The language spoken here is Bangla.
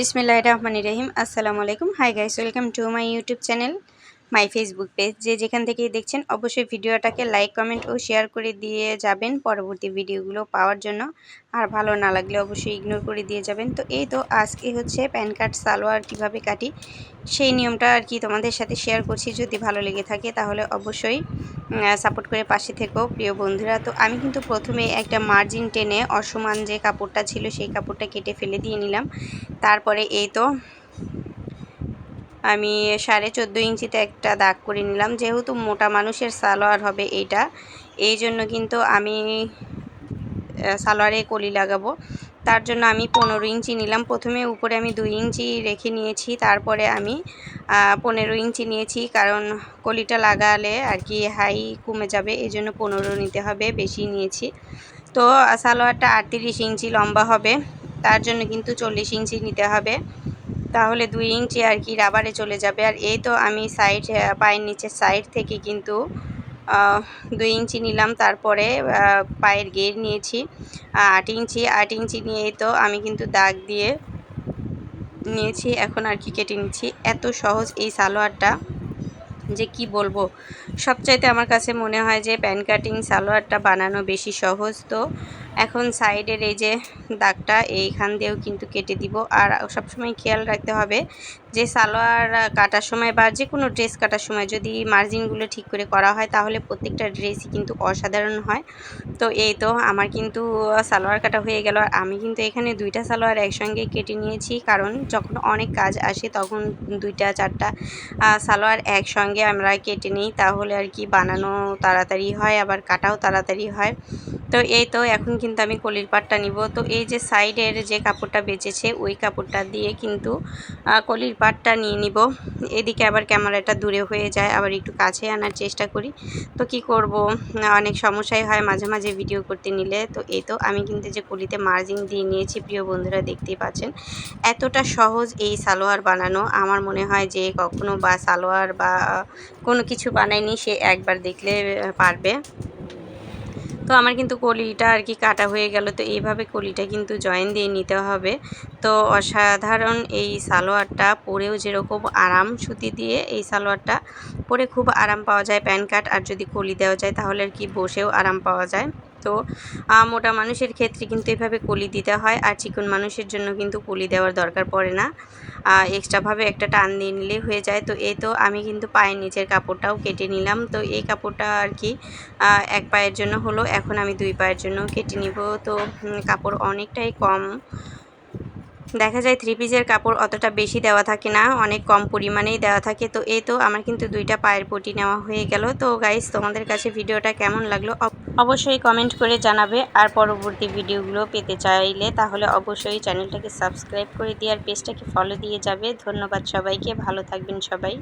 বিসমিল্লাহ রহমান রহিম। আসসালামু আলাইকুম। Hi guys welcome to my YouTube channel my Facebook page যে যেখান থেকেই দেখছেন, অবশ্যই ভিডিওটাকে লাইক কমেন্ট ও শেয়ার করে দিয়ে যাবেন পরবর্তী ভিডিওগুলো পাওয়ার জন্য। আর ভালো না লাগলে অবশ্যই ইগনোর করে দিয়ে যাবেন। তো এই তো আজকে হচ্ছে প্যান কার্ড সালোয়ার কীভাবে কাটি, সেই নিয়মটা আর কি তোমাদের সাথে শেয়ার করছি। যদি ভালো লেগে থাকে তাহলে অবশ্যই সাপোর্ট করে পাশে থেকো প্রিয় বন্ধুরা। তো আমি কিন্তু প্রথমে একটা মার্জিন টেনে অসমান যে কাপড়টা ছিল সেই কাপড়টা কেটে ফেলে দিয়ে নিলাম। তারপরে এই তো আমি সাড়ে চোদ্দ ইঞ্চিতে একটা দাগ করে নিলাম। যেহেতু মোটা মানুষের সালোয়ার হবে এইটা, এই জন্য কিন্তু আমি সালোয়ারে কলি লাগাবো। তার জন্য আমি পনেরো ইঞ্চি নিলাম। প্রথমে উপরে আমি দুই ইঞ্চি রেখে নিয়েছি, তারপরে আমি পনেরো ইঞ্চি নিয়েছি, কারণ কলিটা লাগালে আর কি হাই কমে যাবে, এই জন্য পনেরো নিতে হবে, বেশি নিয়েছি। তো, সালোয়ারটা আটত্রিশ ইঞ্চি লম্বা হবে, তার জন্য কিন্তু চল্লিশ ইঞ্চি নিতে হবে। তাহলে দুই ইঞ্চি আর কি রাবারে চলে যাবে। আর এই তো আমি সাইড পায়ের নিচের সাইড থেকে কিন্তু দুই ইঞ্চি নিলাম। তারপরে পায়ের গের নিয়েছি। আট ইঞ্চি আট ইঞ্চি নিয়েই তো আমি কিন্তু দাগ দিয়ে নিয়েছি। এখন আর কি কেটে নিচ্ছি। এত সহজ এই সালোয়ারটা। যে কি বলব? সবচাইতে আমার কাছে মনে হয় যে প্যান কাটিং সালোয়ারটা বানানো বেশি সহজ তো। এখন সাইডের এই যে দাগটা এইখান দিয়েও কিন্তু কেটে দিব। আর সবসময় খেয়াল রাখতে হবে যে সালোয়ার কাটার সময় বা যে কোনো ড্রেস কাটার সময় যদি মার্জিনগুলো ঠিক করে করা হয় তাহলে প্রত্যেকটা ড্রেসই কিন্তু অসাধারণ হয়। তো এই তো আমার কিন্তু সালোয়ার কাটা হয়ে গেল। আর আমি কিন্তু এখানে দুইটা সালোয়ার একসঙ্গে কেটে নিয়েছি। কারণ যখন অনেক কাজ আসে তখন দুইটা, চারটা সালোয়ার একসঙ্গে আমরা কেটে নিই, তাহলে আর কি বানানো তাড়াতাড়ি হয়, আবার কাটাও তাড়াতাড়ি হয়। তো এই তো এখন কিন্তু আমি কলির পাটটা নিব। তো এই যে সাইডের যে কাপড়টা বেঁচেছে, ওই কাপড়টা দিয়ে কিন্তু কলির পাটটা নিয়ে নিব। এদিকে আবার ক্যামেরাটা দূরে হয়ে যায়, আবার একটু কাছে আনার চেষ্টা করি। তো কি করব? অনেক সমস্যাই হয় মাঝে মাঝে ভিডিও করতে নিলে। তো এই তো আমি কিন্তু যে কলিতে মার্জিন দিয়ে নিয়েছি, প্রিয় বন্ধুরা দেখতেই পাচ্ছেন। এতটা সহজ এই সালোয়ার বানানো। আমার মনে হয় যে কখনো বা সালোয়ার বা কোনো কিছু বানায়নি, সে একবার দেখলে পারবে। তো আমার কিন্তু কলিটা আর কি কাটা হয়ে গেল। তো এইভাবে কলিটা কিন্তু জয়েন দিয়ে নিতে হবে। তো অসাধারণ এই সালোয়ারটা পরেও যেরকম আরাম সুতি দিয়ে এই সালোয়ারটা পরে খুব আরাম পাওয়া যায় প্যান্ট কাট আর যদি কলি দেওয়া যায়, তাহলে আর কি বসেও আরাম পাওয়া যায়। তো মোটা মানুষের ক্ষেত্রে কিন্তু এভাবে কলি দিতে হয় আর চিকন মানুষের জন্য কিন্তু কলি দেওয়ার দরকার পড়ে না। এক্সট্রাভাবে একটা টান দিয়ে নিলে হয়ে যায়। তো এই তো আমি কিন্তু পায়ের নিচের কাপড়টাও কেটে নিলাম। তো, এই কাপড়টা আর কি এক পায়ের জন্য হলো, এখন আমি দুই পায়ের জন্য কেটে নিব। তো কাপড় অনেকটাই কম। দেখা যায় থ্রি পিসের কাপড় অতটা বেশি দেওয়া থাকে না, অনেক কম পরিমাণেই দেওয়া থাকে। তো এই তো আমার কিন্তু দুইটা পায়ের পটি নেওয়া হয়ে গেল। তো গাইস তোমাদের কাছে ভিডিওটা কেমন লাগল? অবশ্যই কমেন্ট করে জানাবে। আর পরবর্তী ভিডিওগুলো পেতে চাইলে তাহলে অবশ্যই চ্যানেলটাকে সাবস্ক্রাইব করে দিয়ে আর পেজটাকে ফলো দিয়ে যাবে। ধন্যবাদ সবাইকে। ভালো থাকবেন সবাই।